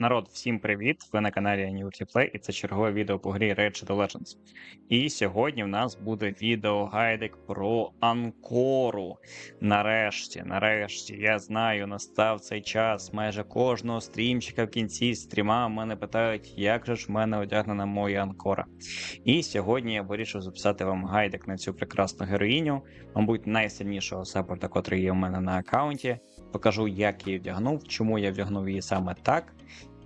Народ, всім привіт! Ви на каналі Annuity Play і це чергове відео по грі Shadow Legends. І сьогодні в нас буде відео гайдик про Анкору. Нарешті, нарешті, я знаю, настав цей час. Майже кожного стрімчика в кінці стріма мене питають, як же ж в мене одягнена моя Анкора. І сьогодні я вирішив записати вам гайдик на цю прекрасну героїню, мабуть, найсильнішого саппорта, котрий є у мене на аккаунті. Покажу, як її вдягнув, чому я вдягнув її саме так.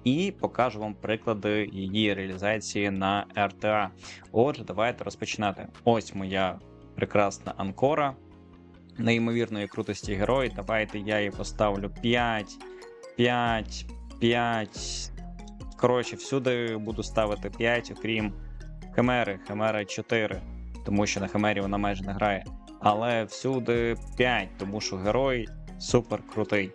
І покажу вам приклади її реалізації на РТА. Отже, давайте розпочинати. Ось моя прекрасна Анкора. Неймовірної крутості герой. Давайте я їй поставлю 5, 5, 5. Коротше, всюди буду ставити 5, окрім Химери, Химера 4, тому що на Химері вона майже не грає. Але всюди 5, тому що герой супер крутий.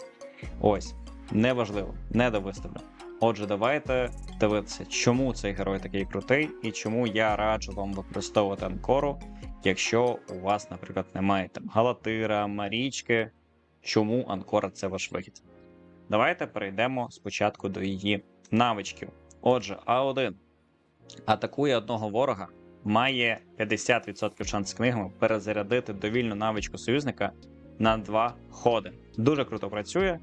Ось, неважливо, не довиставлю. Отже, давайте дивитися, чому цей герой такий крутий, і чому я раджу вам використовувати Анкору, якщо у вас, наприклад, немає там Галатира, Марічки. Чому Анкора це ваш вихід? Давайте перейдемо спочатку до її навичків. Отже, А1 атакує одного ворога, має 50% шанс книгами перезарядити довільну навичку союзника на два ходи. Дуже круто працює.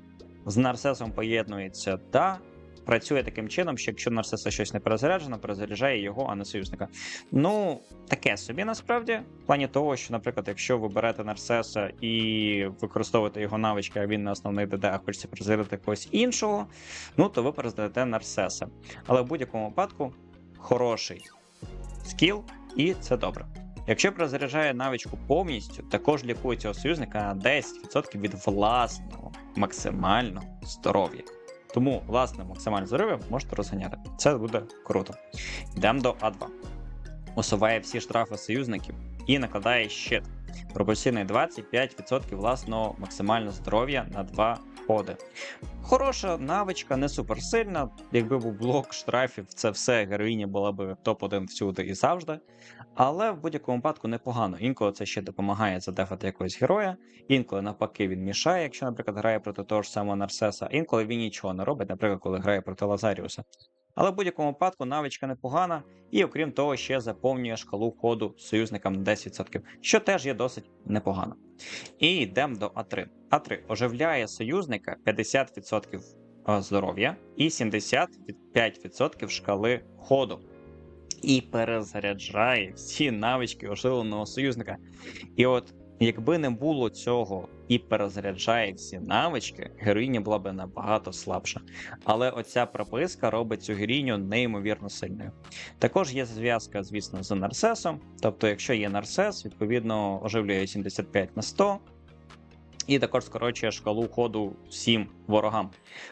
З нарцесом поєднується та працює таким чином, що якщо нарциса щось не перезаряджено, перезаряджає його, а не союзника. Ну, таке собі насправді, в плані того, що, наприклад, якщо ви берете нарцеса і використовуєте його навички, а він на основний ДД, а хочеться перезарядити когось іншого, ну то ви перезарядите нарцеса. Але в будь-якому випадку хороший скіл, і це добре. Якщо перезаряджає навичку повністю, також лікує цього союзника на 10% від власного максимального здоров'я. Тому власне максимальне здоров'я можете розганяти. Це буде круто. Йдемо до А2. Усуває всі штрафи союзників і накладає щит. Пропорційний 25% власного максимального здоров'я на 2 ходи. Хороша навичка, не суперсильна. Якби був блок штрафів, це все героїня була б топ-1 всюди і завжди. Але в будь-якому випадку непогано. Інколи це ще допомагає задефати якогось героя, інколи навпаки він мішає, якщо, наприклад, грає проти того ж самого Нарсеса, інколи він нічого не робить, наприклад, коли грає проти Лазаріуса. Але в будь-якому випадку навичка непогана, і окрім того, ще заповнює шкалу ходу союзникам на 10%, що теж є досить непогано. І йдемо до А3. А3 оживляє союзника 50% здоров'я і 75% шкали ходу. І перезаряджає всі навички оживленого союзника. І от якби не було цього і перезаряджає всі навички, героїня була б набагато слабша. Але оця прописка робить цю героїню неймовірно сильною. Також є зв'язка, звісно, з нарцесом. Тобто, якщо є нарцес, відповідно оживлює 75 на 100. І також скорочує шкалу ходу всім ворогам.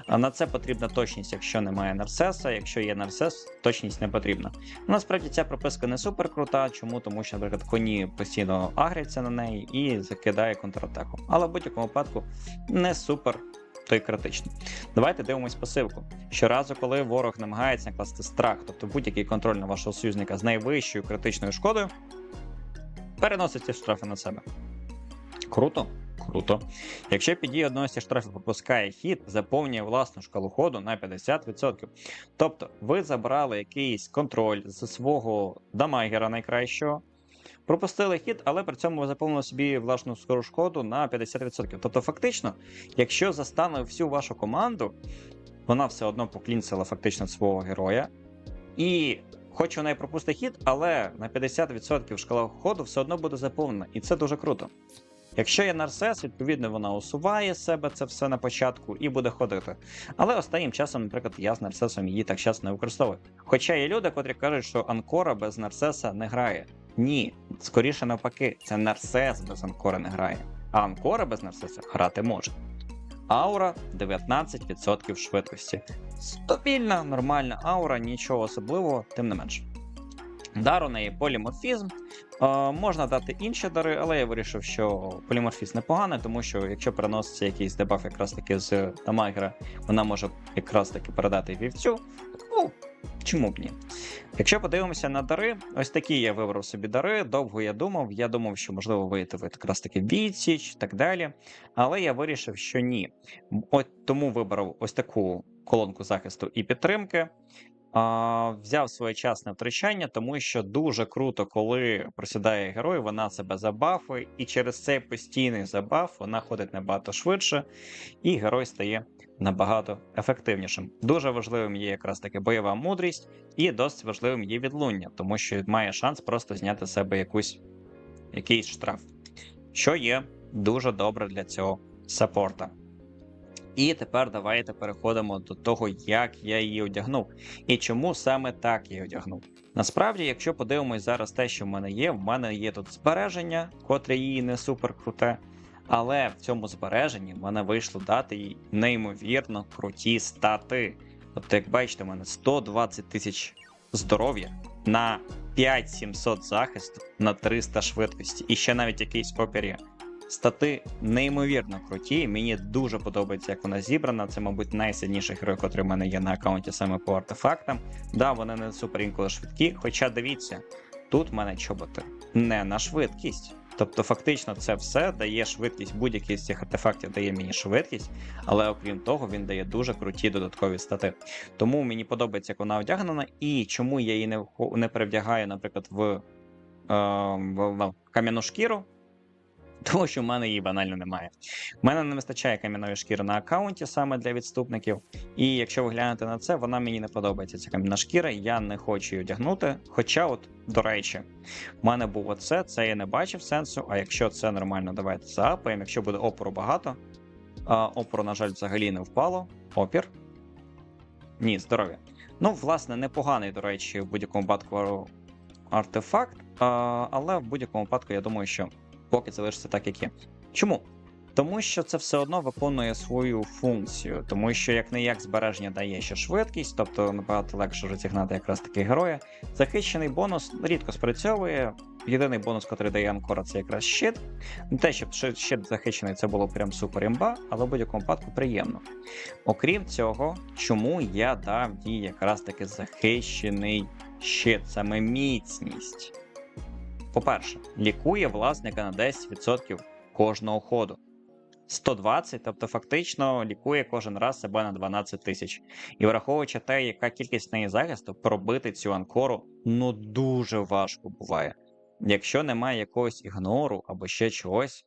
На це потрібна точність, якщо немає нарцеса. Якщо є нарцес, точність не потрібна. Насправді ця прописка не супер крута. Чому? Тому що, наприклад, коні постійно агряться на неї і закидає контратаку. Але в будь-якому випадку не супер. То й критично. Давайте дивимось пасивку. Щоразу, коли ворог намагається накласти страх, тобто будь-який контроль на вашого союзника з найвищою критичною шкодою, переносить ці штрафи на себе. Круто? Круто. Якщо під одного з цих штрафів пропускає хід, заповнює власну шкалу ходу на 50%. Тобто ви забрали якийсь контроль з свого дамагера найкращого, пропустили хід, але при цьому ви заповнили собі власну скору шкоду на 50%. Тобто, фактично, якщо застане всю вашу команду, вона все одно поклінцила фактично свого героя. І хоч вона і пропустить хід, але на 50% шкала ходу все одно буде заповнена, і це дуже круто. Якщо є нарцес, відповідно вона усуває з себе це все на початку і буде ходити. Але останнім часом, наприклад, я з нарцесом її так часто не використовую. Хоча є люди, котрі кажуть, що Анкора без нарцеса не грає. Ні, скоріше навпаки, це нарцес без Анкора не грає. А Анкора без нарцеса грати може. Аура 19% швидкості. Стабільна, нормальна аура, нічого особливого, тим не менше. Дар у неї поліморфізм. Е, можна дати інші дари, але я вирішив, що поліморфізм непоганий, тому що якщо переноситься якийсь дебаф якраз таки з дамагера, вона може якраз таки передати вівцю. Ну, чому б ні? Якщо подивимося на дари, ось такі я вибрав собі дари. Довго я думав. Я думав, що можливо вийти ви якраз таки відсіч і так далі. Але я вирішив, що ні. От тому вибрав ось таку колонку захисту і підтримки. Взяв своєчасне втрачання, тому що дуже круто, коли просідає герой, вона себе забафує, і через цей постійний забаф вона ходить набагато швидше, і герой стає набагато ефективнішим. Дуже важливим є якраз таки бойова мудрість, і досить важливим є відлуння, тому що має шанс просто зняти з себе якусь, якийсь штраф, що є дуже добре для цього саппорта. І тепер давайте переходимо до того, як я її одягнув, і чому саме так я одягнув. Насправді, якщо подивимось зараз те, що в мене є, в мене є тут збереження, котре її не супер круте. Але в цьому збереженні в мене вийшло дати їй неймовірно круті стати. Тобто, як бачите, в мене 120 тисяч здоров'я на 5700 захисту на 300 швидкості. І ще навіть якийсь опір. Стати неймовірно круті. Мені дуже подобається, як вона зібрана. Це, мабуть, найсильніший герой, який в мене є на аккаунті саме по артефактам. Да, вони не супер інколи швидкі. Хоча дивіться, тут в мене чоботи не на швидкість. Тобто, фактично, це все дає швидкість. Будь-який з цих артефактів дає мені швидкість, але окрім того, він дає дуже круті додаткові стати. Тому мені подобається, як вона одягнена, і чому я її не, не перевдягаю, наприклад, в, е, в, в кам'яну шкіру. Тому що в мене її банально немає. У мене не вистачає кам'яної шкіри на аккаунті саме для відступників. І якщо ви глянете на це, вона мені не подобається. Ця кам'яна шкіра, я не хочу її одягнути. Хоча, от, до речі, в мене був оце, це я не бачив сенсу. А якщо це нормально, давайте заапаємо. Якщо буде опору багато. А, опору, на жаль, взагалі не впало. Опір. Ні, здоров'я. Ну, власне, непоганий, до речі, в будь-якому випадку артефакт. Але в будь-якому випадку, я думаю, що поки залишиться так, як є. Чому? Тому що це все одно виконує свою функцію, тому що як не як збереження дає ще швидкість, тобто набагато легше розігнати якраз таки героя. Захищений бонус рідко спрацьовує. Єдиний бонус, який дає Анкора, це якраз щит. Не те, щоб щит- захищений, це було прям супер імба, але в будь-якому випадку приємно. Окрім цього, чому я дав їй якраз таки захищений щит, саме міцність. По-перше, лікує власника на 10% кожного ходу. 120, тобто фактично лікує кожен раз себе на 12 тисяч. І враховуючи те, яка кількість неї захисту, пробити цю анкору ну дуже важко буває. Якщо немає якогось ігнору або ще чогось,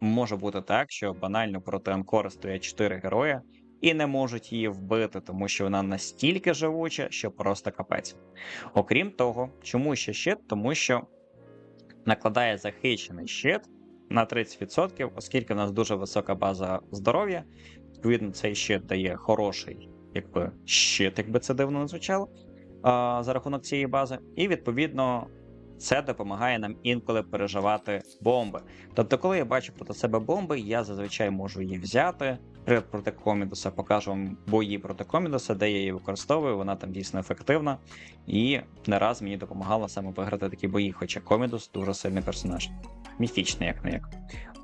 може бути так, що банально проти анкори стоять 4 героя і не можуть її вбити, тому що вона настільки живуча, що просто капець. Окрім того, чому ще щит? Тому що накладає захищений щит на 30%, оскільки в нас дуже висока база здоров'я. Відповідно, цей щит дає хороший якби, щит, якби це дивно не звучало, за рахунок цієї бази. І відповідно це допомагає нам інколи переживати бомби. Тобто, коли я бачу проти себе бомби, я зазвичай можу її взяти. Привід проти Комідоса покажу вам бої проти Комідоса, де я її використовую, вона там дійсно ефективна. І не раз мені допомагала саме виграти такі бої, хоча Комідос дуже сильний персонаж. Міфічний, як не як.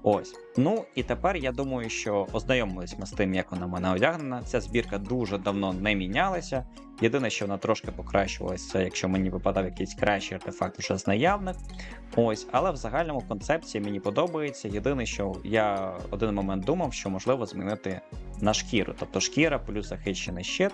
Ось. Ну і тепер я думаю, що ознайомились ми з тим, як вона в мене одягнена. Ця збірка дуже давно не мінялася. Єдине, що вона трошки покращувалася, якщо мені випадав якийсь кращий артефакт вже з наявних. Ось, але в загальному концепція мені подобається. Єдине, що я один момент думав, що можливо змінити на шкіру, тобто шкіра плюс захищений щит.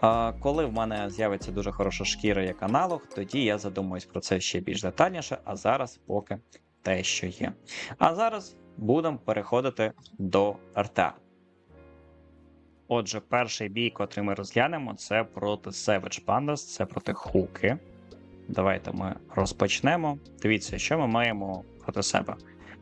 А, коли в мене з'явиться дуже хороша шкіра як аналог, тоді я задумаюсь про це ще більш детальніше, а зараз поки те, що є. А зараз будемо переходити до арта. Отже, перший бій, котрий ми розглянемо, це проти Savage Pandas, це проти Хуки. Давайте ми розпочнемо. Дивіться, що ми маємо проти себе.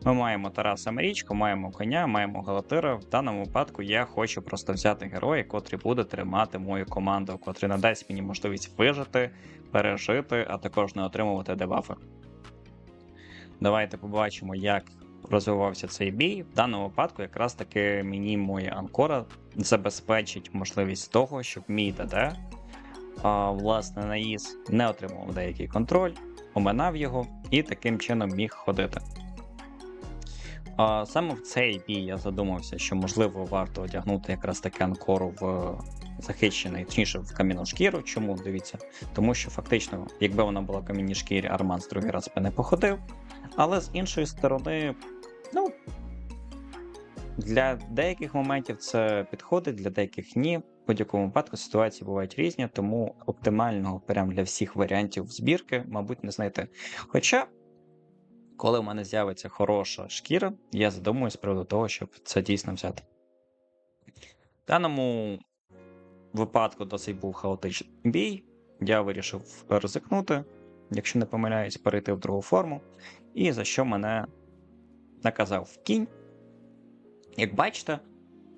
Ми маємо Тараса Марічку, маємо коня, маємо Галатира. В даному випадку я хочу просто взяти героя, котрий буде тримати мою команду, котрий надасть мені можливість вижити, пережити, а також не отримувати дебафи. Давайте побачимо, як розвивався цей бій. В даному випадку, якраз таки мені моя анкора забезпечить можливість того, щоб мій ДД, а, власне, наїз не отримував деякий контроль, оминав його і таким чином міг ходити. А, Саме в цей бій я задумався, що можливо варто одягнути якраз таки анкору в захищений, точніше в кам'яну шкіру. Чому дивіться? Тому що фактично, якби вона була в кам'яній шкірі, Арман з другий раз би не походив. Але з іншої сторони, ну. Для деяких моментів це підходить, для деяких ні. В будь-якому випадку ситуації бувають різні, тому оптимального прям для всіх варіантів збірки, мабуть, не знайти. Хоча, коли в мене з'явиться хороша шкіра, я задумуюсь з приводу того, щоб це дійсно взяти. В даному випадку досить був хаотичний бій. Я вирішив ризикнути, якщо не помиляюсь, перейти в другу форму. І за що мене наказав кінь. Як бачите,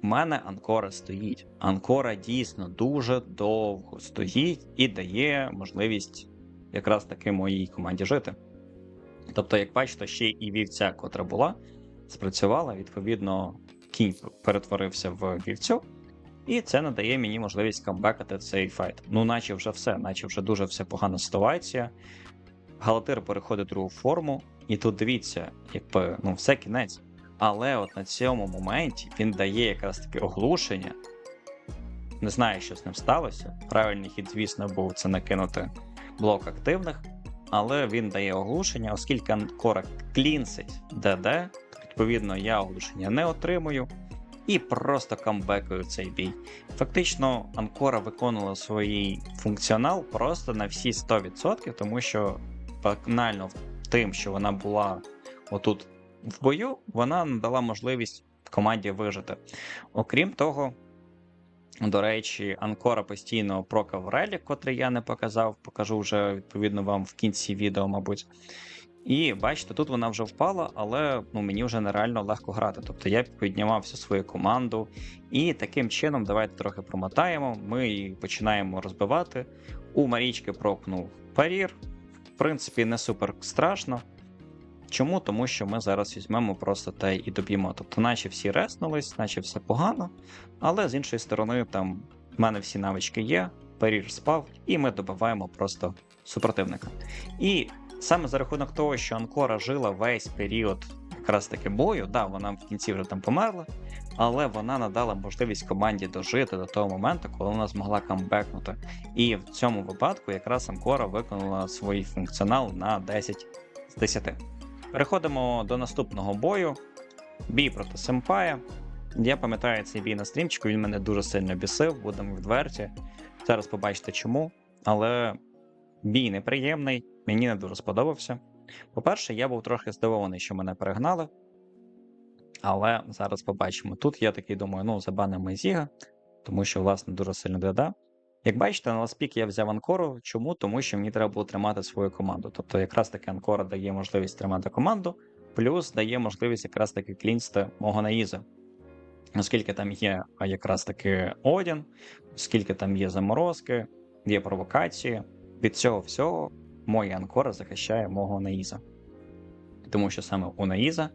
в мене Анкора стоїть. Анкора дійсно дуже довго стоїть і дає можливість якраз таки моїй команді жити. Тобто, як бачите, ще і вівця, котра була, спрацювала, відповідно, кінь перетворився в вівцю, і це надає мені можливість камбекати цей файт. Ну, наче вже все, наче вже дуже все погана ситуація. Галатир переходить другу форму, і тут дивіться, якби ну все кінець. Але от на цьому моменті він дає якраз таки оглушення. Не знаю, що з ним сталося. Правильний хід, звісно, був це накинути блок активних, але він дає оглушення, оскільки Анкора клінсить ДД, відповідно, я оглушення не отримую і просто камбекаю цей бій. Фактично, Анкора виконувала свій функціонал просто на всі 100%, тому що банально тим, що вона була отут в бою, вона надала можливість команді вижити. Окрім того, до речі, Анкора постійно прокав релік, котрий я не показав, покажу вже відповідно вам в кінці відео, мабуть. І бачите, тут вона вже впала, але ну, мені вже нереально легко грати. Тобто я піднімав всю свою команду, і таким чином, давайте трохи промотаємо. Ми її починаємо розбивати. У Марічки прокнув парір. В принципі, не супер страшно. Чому? Тому що ми зараз візьмемо просто те і доб'ємо. Тобто, наче всі реснулись, наче все погано, але з іншої сторони, там в мене всі навички є, парір спав, і ми добиваємо просто супротивника. І саме за рахунок того, що Анкора жила весь період якраз таки бою, да, вона в кінці вже там померла, але вона надала можливість команді дожити до того моменту, коли вона змогла камбекнути. І в цьому випадку якраз Анкора виконала свій функціонал на 10 з 10. Переходимо до наступного бою. Бій проти Семпая. Я пам'ятаю цей бій на стрімчику, він мене дуже сильно бісив, будемо відверті. Зараз побачите чому. Але бій неприємний, мені не дуже сподобався. По-перше, я був трохи здивований, що мене перегнали. Але зараз побачимо. Тут я такий думаю, ну, забанимо Зіга, тому що, власне, дуже сильно дода. Як бачите, на ласпік я взяв Анкору. Чому? Тому що мені треба було тримати свою команду. Тобто, якраз таки Анкора дає можливість тримати команду, плюс дає можливість якраз таки клінсти мого наїза. Оскільки там є якраз таки Одін, оскільки там є заморозки, є провокації. Від цього всього моя Анкора захищає мого наїза. Тому що саме у наїза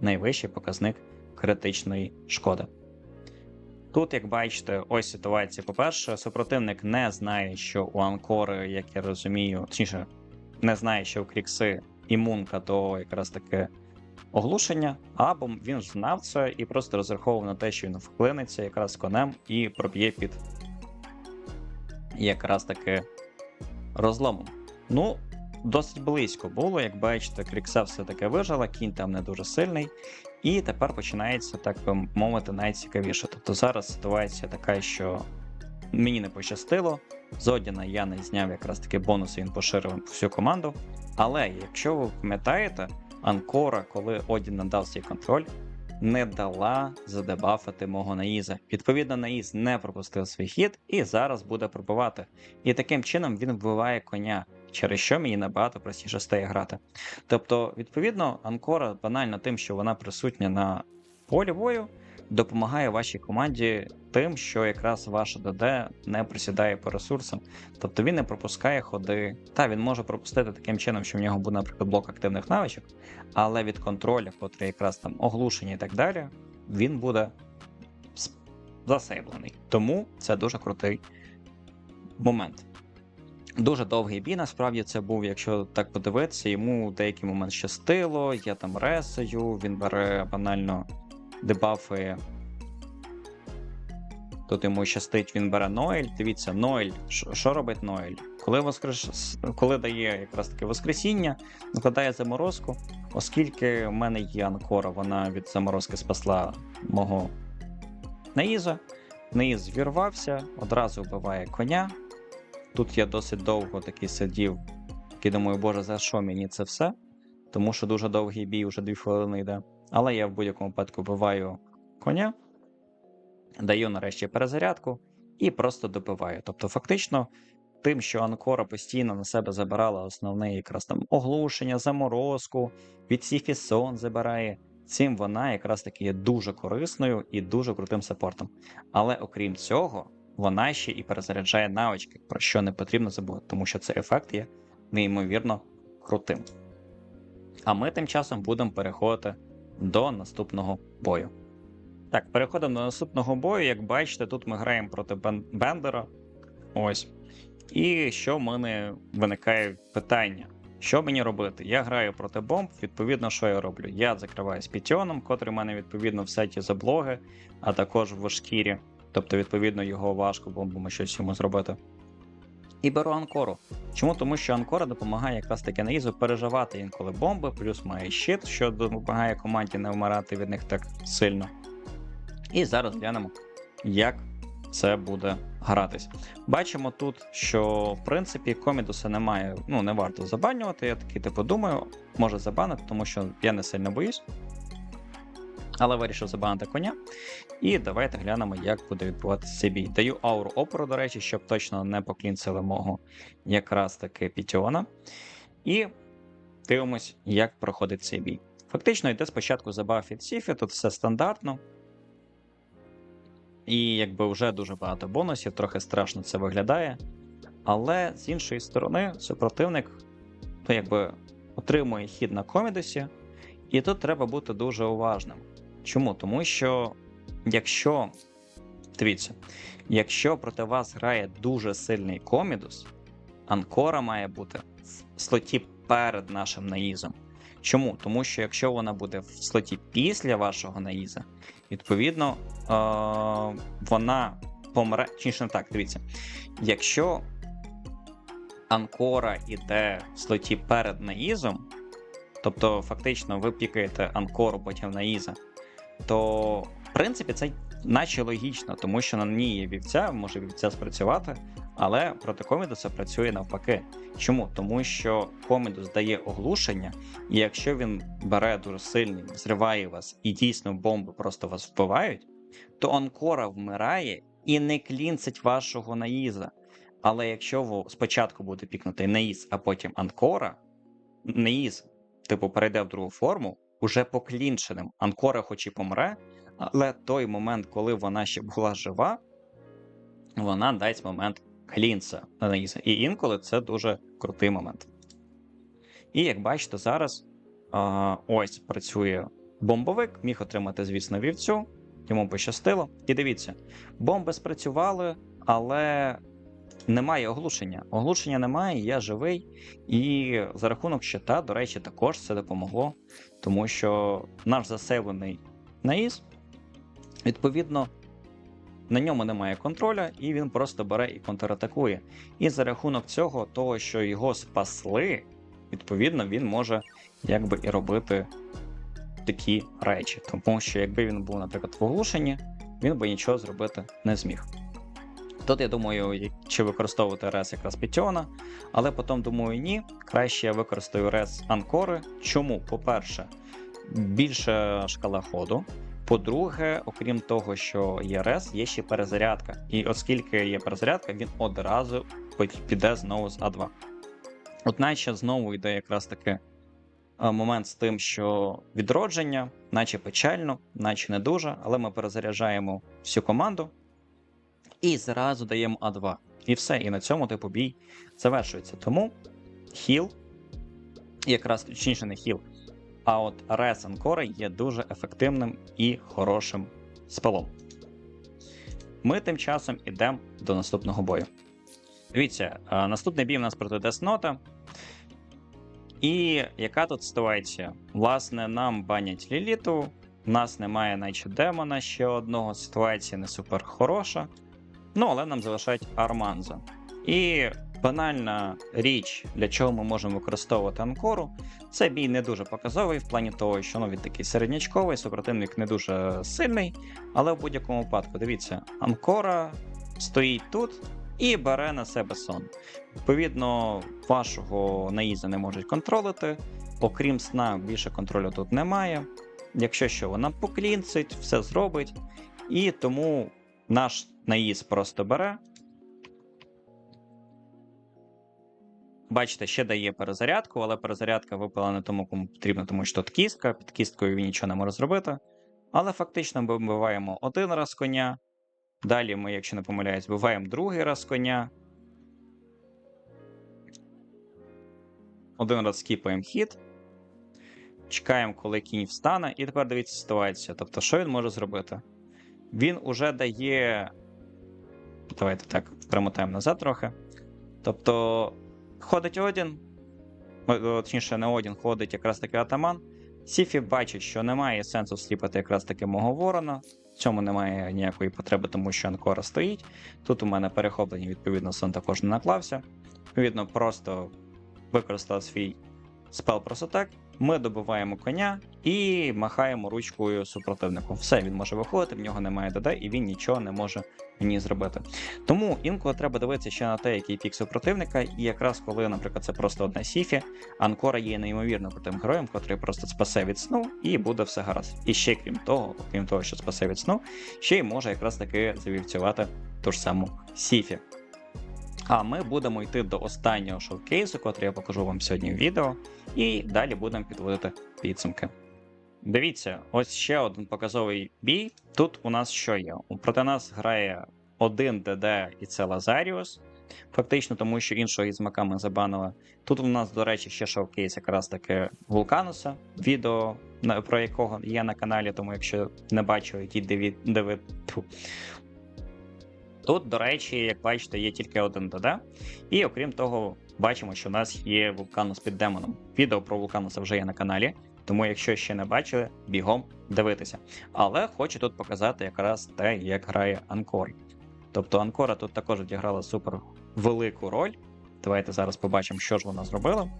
найвищий показник критичної шкоди. Тут, як бачите, ось ситуація. По-перше, супротивник не знає, що у Анкори, як я розумію, точніше, не знає, що у Крікси імунка до якраз таки оглушення, або він знав це і просто розраховував на те, що він вклиниться якраз конем і проб'є під якраз таки розломом. Ну, досить близько було, як бачите, Крікса все-таки вижила, кінь там не дуже сильний. І тепер починається, так би мовити, найцікавіше. Тобто зараз ситуація така, що мені не пощастило. З Одіна я не зняв якраз таки бонуси, він поширив всю команду. Але якщо ви пам'ятаєте, Анкора, коли Одін надав свій контроль, не дала задебафити мого наїза. Відповідно, наїз не пропустив свій хід і зараз буде пробивати. І таким чином він вбиває коня, через що мені набагато простіше стає грати. Тобто, відповідно, Анкора банально тим, що вона присутня на полі бою, допомагає вашій команді тим, що якраз ваша ДД не присідає по ресурсам. Тобто він не пропускає ходи. Та він може пропустити таким чином, що в нього буде, наприклад, блок активних навичок, але від контроля, котрий якраз там оглушення і так далі, він буде засейблений. Тому це дуже крутий момент. Дуже довгий бій, насправді це був, якщо так подивитися, йому в деякий момент щастило, я там ресаю, він бере банально дебафи. Тут йому щастить, він бере Ноель. Дивіться, Ноель. Що робить Ноель? Коли воскрес... коли дає якраз таке Воскресіння, накладає заморозку, оскільки в мене є Анкора, вона від заморозки спасла мого Наїза. Неїз звірвався, одразу вбиває коня. Тут я досить довго таки сидів, і думаю, боже, за що мені це все? Тому що дуже довгий бій, вже 2 хвилини йде. Але я в будь-якому випадку вбиваю коня, даю нарешті перезарядку і просто добиваю. Тобто, фактично, тим, що Анкора постійно на себе забирала основне якраз там оглушення, заморозку, від Сіфі сон забирає. Цим вона якраз таки є дуже корисною і дуже крутим саппортом. Але окрім цього, вона ще і перезаряджає навички, про що не потрібно забувати, тому що цей ефект є неймовірно крутим. А ми тим часом будемо переходити до наступного бою. Так, переходимо до наступного бою. Як бачите, тут ми граємо проти Бен- Бендера. Ось. І що в мене виникає питання? Що мені робити? Я граю проти бомб, відповідно, що я роблю? Я закриваю з Пітіоном, котрий в мене відповідно в сеті заблоги, а також в шкірі. Тобто, відповідно, його важко бомбами щось йому зробити. І беру анкору. Чому? Тому що анкора допомагає якраз таки наїзу переживати інколи бомби, плюс має щит, що допомагає команді не вмирати від них так сильно. І зараз глянемо, як це буде гратись. Бачимо тут, що в принципі комідуса немає, ну не варто забанювати. Я такий типу думаю, може забанити, тому що я не сильно боюсь. Але вирішив забанити коня. І давайте глянемо, як буде відбуватися цей бій. Даю ауру опору, до речі, щоб точно не поклінцили мого якраз таки Пітіона. І дивимось, як проходить цей бій. Фактично йде спочатку забаф від Сіфі, тут все стандартно. І якби вже дуже багато бонусів, трохи страшно це виглядає. Але з іншої сторони, супротивник то якби отримує хід на комідусі, і тут треба бути дуже уважним. Чому? Тому що якщо дивіться, якщо проти вас грає дуже сильний комідус, анкора має бути в слоті перед нашим наїзом. Чому? Тому що якщо вона буде в слоті після вашого наїза, відповідно, е- вона помре. Чи не так, дивіться. Якщо анкора іде в слоті перед наїзом, тобто фактично ви пікаєте анкору потім наїза, то в принципі це наче логічно, тому що на ній є вівця, може вівця спрацювати, але проти комідуса працює навпаки. Чому? Тому що комідус дає оглушення, і якщо він бере дуже сильний, зриває вас і дійсно бомби просто вас вбивають, то анкора вмирає і не клінцить вашого наїза. Але якщо спочатку буде пікнути наїз, а потім анкора, наїз, типу, перейде в другу форму, уже поклінченим. Анкора хоч і помре, але той момент, коли вона ще була жива, вона дасть момент клінца. І інколи це дуже крутий момент. І як бачите, зараз а, ось працює бомбовик, міг отримати, звісно, вівцю, йому пощастило. І дивіться, бомби спрацювали, але немає оглушення. Оглушення немає, я живий. І за рахунок щита, до речі, також це допомогло, тому що наш засейвлений наїз, відповідно, на ньому немає контроля, і він просто бере і контратакує. І за рахунок цього, того, що його спасли, відповідно, він може якби і робити такі речі. Тому що якби він був, наприклад, в оглушенні, він би нічого зробити не зміг. Тут я думаю, чи використовувати рес якраз Пітіона, але потім думаю, ні. Краще я використаю рес Анкори. Чому? По-перше, більша шкала ходу. По-друге, окрім того, що є рес, є ще перезарядка. І оскільки є перезарядка, він одразу піде знову з А2. От наче знову йде якраз таки е, момент з тим, що відродження, наче печально, наче не дуже, але ми перезаряджаємо всю команду і зразу даємо А2. І все, і на цьому типу бій завершується. Тому хіл, якраз точніше не хіл, а от Рес Анкора є дуже ефективним і хорошим спелом. Ми тим часом йдемо до наступного бою. Дивіться, е, наступний бій у нас проти Деснота. І яка тут ситуація? Власне, нам банять Ліліту, у нас немає наче демона ще одного. Ситуація не супер хороша. Ну, але нам залишають Арманза. І банальна річ, для чого ми можемо використовувати анкору. Це бій не дуже показовий в плані того, що ну, він такий середнячковий, супротивник не дуже сильний. Але в будь-якому випадку, дивіться, анкора стоїть тут і бере на себе сон. Відповідно, вашого наїзду не можуть контролити. Окрім сна, більше контролю тут немає. Якщо що, вона поклінцить, все зробить. І тому наш наїзд просто бере. Бачите, ще дає перезарядку, але перезарядка випала не тому, кому потрібно, тому що тут кістка, під кісткою він нічого не може зробити. Але фактично ми вбиваємо один раз коня. Далі ми, якщо не помиляюсь, вбиваємо другий раз коня. Один раз скіпаємо хід. Чекаємо, коли кінь встане, і тепер дивіться ситуацію. Тобто, що він може зробити? Він уже дає. Давайте так, примотаємо назад трохи. Тобто, ходить Одін, точніше, не Одін, ходить якраз таки атаман. Сіфі бачить, що немає сенсу сліпати якраз таки мого ворона. В цьому немає ніякої потреби, тому що Анкора стоїть. Тут у мене перехоплення, відповідно, сон також не наклався. Відповідно, просто використав свій спел просотек. Ми добиваємо коня і махаємо ручкою супротивнику. Все, він може виходити, в нього немає ДД, і він нічого не може мені зробити. Тому інколи треба дивитися ще на те, який пік супротивника, і якраз коли, наприклад, це просто одна сіфі, Анкора є неймовірно крутим героєм, котрий просто спасе від сну, і буде все гаразд. І ще крім того, крім того, що спасе від сну, ще й може якраз таки завівцювати ту ж саму сіфі. А ми будемо йти до останнього шоукейсу, котрий я покажу вам сьогодні в відео, і далі будемо підводити підсумки. Дивіться, ось ще один показовий бій. Тут у нас що є? Проти нас грає один ДД і це Лазаріус. Фактично, тому що іншого із маками забанили. Тут у нас, до речі, ще шоукейс якраз таки Вулкануса, відео про якого є на каналі, тому якщо не бачили, йдіть диві... диви... Тут, до речі, як бачите, є тільки один ДД. І окрім того, бачимо, що у нас є вулканус під демоном. Відео про вулкануса вже є на каналі, тому якщо ще не бачили, бігом дивитися. Але хочу тут показати якраз те, як грає Анкор. Тобто Анкора тут також відіграла супер велику роль. Давайте зараз побачимо, що ж вона зробила.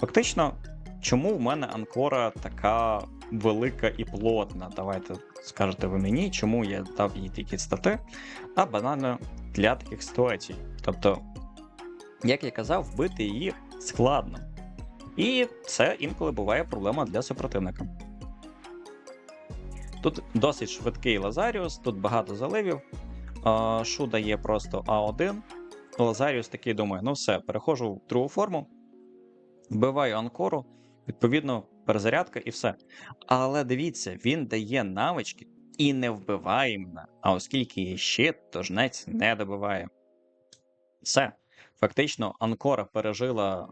Фактично, чому в мене Анкора така велика і плотна? Давайте скажете ви мені, чому я дав їй такі стати, а банально для таких ситуацій. Тобто, як я казав, вбити її складно. І це інколи буває проблема для супротивника. Тут досить швидкий Лазаріус, тут багато заливів. А, Шу дає просто А1. Лазаріус такий думає: ну все, переходжу в другу форму, вбиваю анкору, відповідно, перезарядка і все. Але дивіться, він дає навички і не вбиває мене. А оскільки є щит, то жнець не добиває. Все. Фактично, Анкора пережила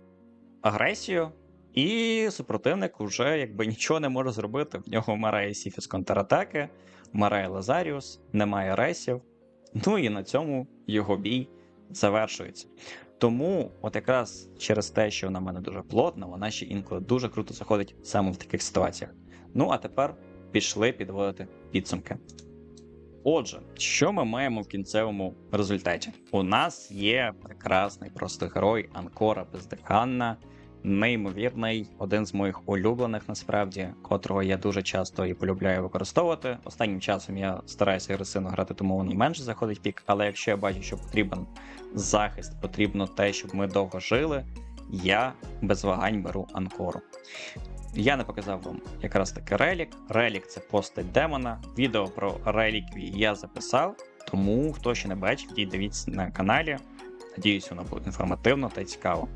агресію, і супротивник вже якби нічого не може зробити. В нього вмирає Сіфі з контратаки, вмирає Лазаріус, немає ресів. Ну і на цьому його бій завершується. Тому, от якраз через те, що вона в мене дуже плотна, вона ще інколи дуже круто заходить саме в таких ситуаціях. Ну а тепер пішли підводити підсумки. Отже, що ми маємо в кінцевому результаті? У нас є прекрасний просто герой Анкора Бездиханна, неймовірний, один з моїх улюблених насправді, котрого я дуже часто і полюбляю використовувати. Останнім часом я стараюся агресивно грати, тому він менше заходить пік. Але якщо я бачу, що потрібен захист, потрібно те, щоб ми довго жили, я без вагань беру Анкору. Я не показав вам якраз таки релік. Релік це постать демона. Відео про реліквії я записав, тому хто ще не бачив, йдіть дивіться на каналі. Надіюсь, воно буде інформативно та цікаво.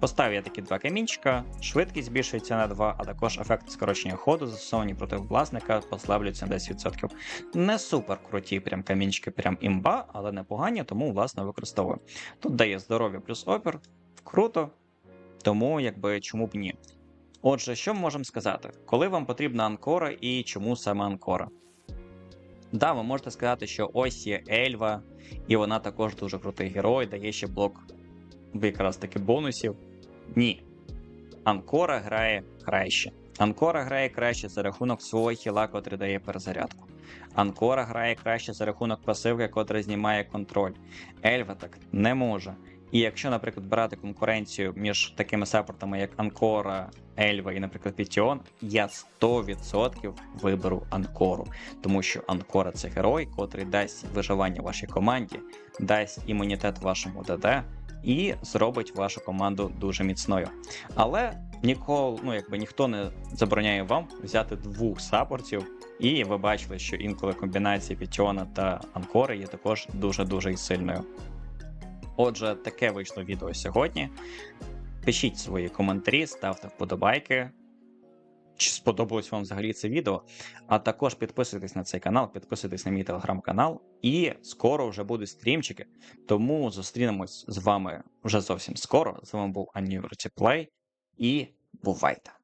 Поставив я такі два камінчика, швидкість збільшується на 2, а також ефект скорочення ходу, застосовані проти власника, послаблюються на 10%. Не супер круті прям камінчики, прям імба, але непогані, тому власне використовую. Тут дає здоров'я плюс опір, круто, тому якби чому б ні. Отже, що ми можемо сказати, коли вам потрібна анкора і чому саме анкора? Да, ви можете сказати, що ось є Ельва, і вона також дуже крутий герой, дає ще блок якраз таки бонусів. Ні. Анкора грає краще. Анкора грає краще за рахунок свого хіла, котрий дає перезарядку. Анкора грає краще за рахунок пасивки, котра знімає контроль. Ельва так не може. І якщо, наприклад, брати конкуренцію між такими саппортами, як Анкора, Ельва і, наприклад, Пітіон, я 100% виберу Анкору, тому що Анкора це герой, котрий дасть виживання вашій команді, дасть імунітет вашому ДД і зробить вашу команду дуже міцною. Але ніколи, ну якби ніхто не забороняє вам взяти двох саппортів, і ви бачили, що інколи комбінація Пітіона та Анкори є також дуже дуже сильною. Отже, таке вийшло відео сьогодні. Пишіть свої коментарі, ставте вподобайки. Чи сподобалось вам взагалі це відео? А також підписуйтесь на цей канал, підписуйтесь на мій телеграм-канал, і скоро вже будуть стрімчики. Тому зустрінемось з вами вже зовсім скоро. З вами був Play і бувайте!